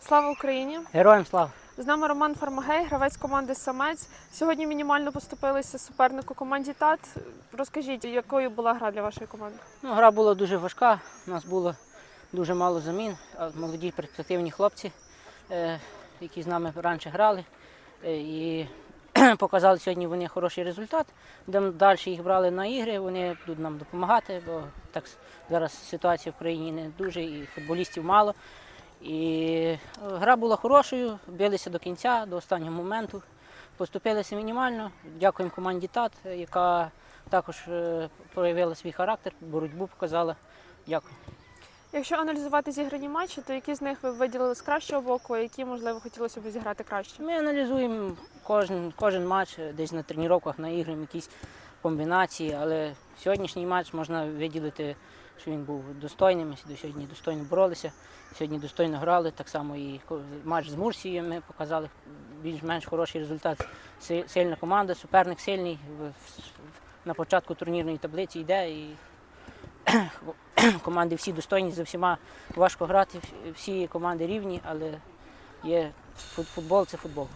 Слава Україні! Героям слава! З нами Роман Фармагей, гравець команди Самець. Сьогодні мінімально поступилися супернику команді ТАТ. Розкажіть, якою була гра для вашої команди? Ну, гра була дуже важка, у нас було дуже мало замін. Молоді перспективні хлопці, е, які з нами раніше грали. е, І показали сьогодні вони хороший результат. Далі їх брали на ігри, вони будуть нам допомагати, бо так зараз ситуація в країні не дуже і футболістів мало. І е, гра була хорошою, билися до кінця, до останнього моменту. Поступилися мінімально. Дякуємо команді ТАТ, яка також е, проявила свій характер, боротьбу показала. Дякую. Якщо аналізувати зіграні матчі, то які з них ви виділили з кращого боку, які, можливо, хотілося б зіграти краще? Ми аналізуємо кожен, кожен матч, е, десь на тренуваннях наігруємо якісь комбінації, але сьогоднішній матч можна виділити, що він був достойним. Ми сьогодні достойно боролися, сьогодні достойно грали. Так само і матч з Мурсією ми показали більш-менш хороший результат. Сильна команда, суперник сильний. На початку турнірної таблиці йде і команди всі достойні, за всіма важко грати, всі команди рівні, але є фут- футбол це футбол.